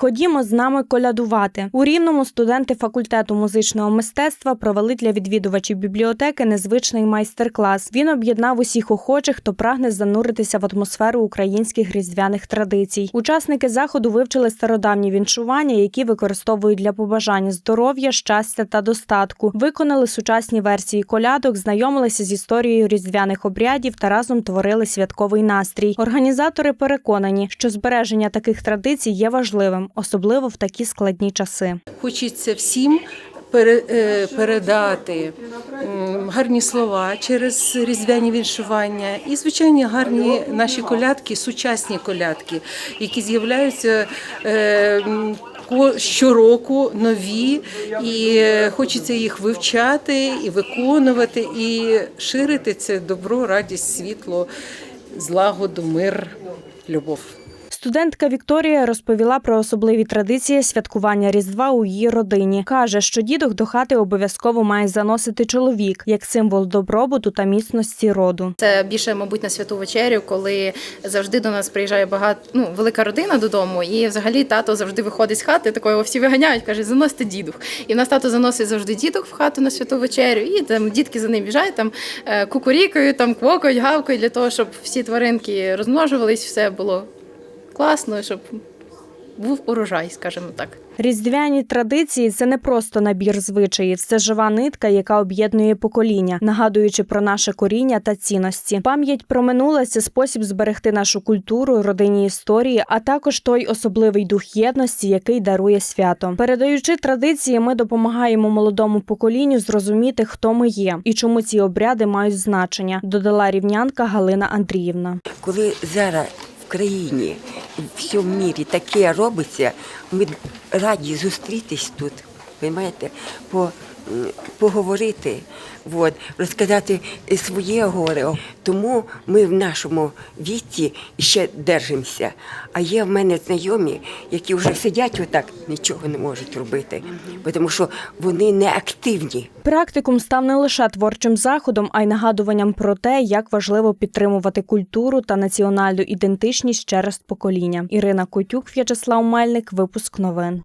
Ходімо з нами колядувати. У рівному студенти факультету музичного мистецтва провели для відвідувачів бібліотеки незвичний майстер-клас. Він об'єднав усіх охочих, хто прагне зануритися в атмосферу українських різдвяних традицій. Учасники заходу вивчили стародавні віншування, які використовують для побажання здоров'я, щастя та достатку. Виконали сучасні версії колядок, знайомилися з історією різдвяних обрядів та разом творили святковий настрій. Організатори переконані, що збереження таких традицій є важливим, особливо в такі складні часи. Хочеться всім е, передати гарні слова через різдвяні віншування і, звичайно, гарні наші колядки, сучасні колядки, які з'являються. е, Щороку нові, і е, хочеться їх вивчати і виконувати, і ширити це добро, радість, світло, злагоду, мир, любов. Студентка Вікторія розповіла про особливі традиції святкування Різдва у її родині. Каже, що дідух до хати обов'язково має заносити чоловік як символ добробуту та міцності роду. Це більше, мабуть, на святу вечерю, коли завжди до нас приїжджає багато ну, велика родина додому, і взагалі тато завжди виходить з хати, такої його всі виганяють, каже, заносите дідух. І в нас тато заносить завжди дідух в хату на святу вечерю, і там дітки за ним біжають, там е, кукурікають, там квокають, гавкають для того, щоб всі тваринки розмножувались, все було класно, щоб був урожай, скажімо так. Різдвяні традиції це не просто набір звичаїв, це жива нитка, яка об'єднує покоління, нагадуючи про наше коріння та цінності. Пам'ять про минуле це спосіб зберегти нашу культуру, родинні історії, а також той особливий дух єдності, який дарує свято. Передаючи традиції, ми допомагаємо молодому поколінню зрозуміти, хто ми є і чому ці обряди мають значення. Додала рівнянка Галина Андріївна. коли зараз в країні в всьому мірі таке робиться, ми раді зустрітись тут, розумієте, по, поговорити, от, розказати своє горе. Тому ми в нашому віці ще держимося. А є в мене знайомі, які вже сидять отак, нічого не можуть робити, тому що вони не активні. Практикум став не лише творчим заходом, а й нагадуванням про те, як важливо підтримувати культуру та національну ідентичність через покоління. Ірина Котюк, В'ячеслав Мельник, випуск новин.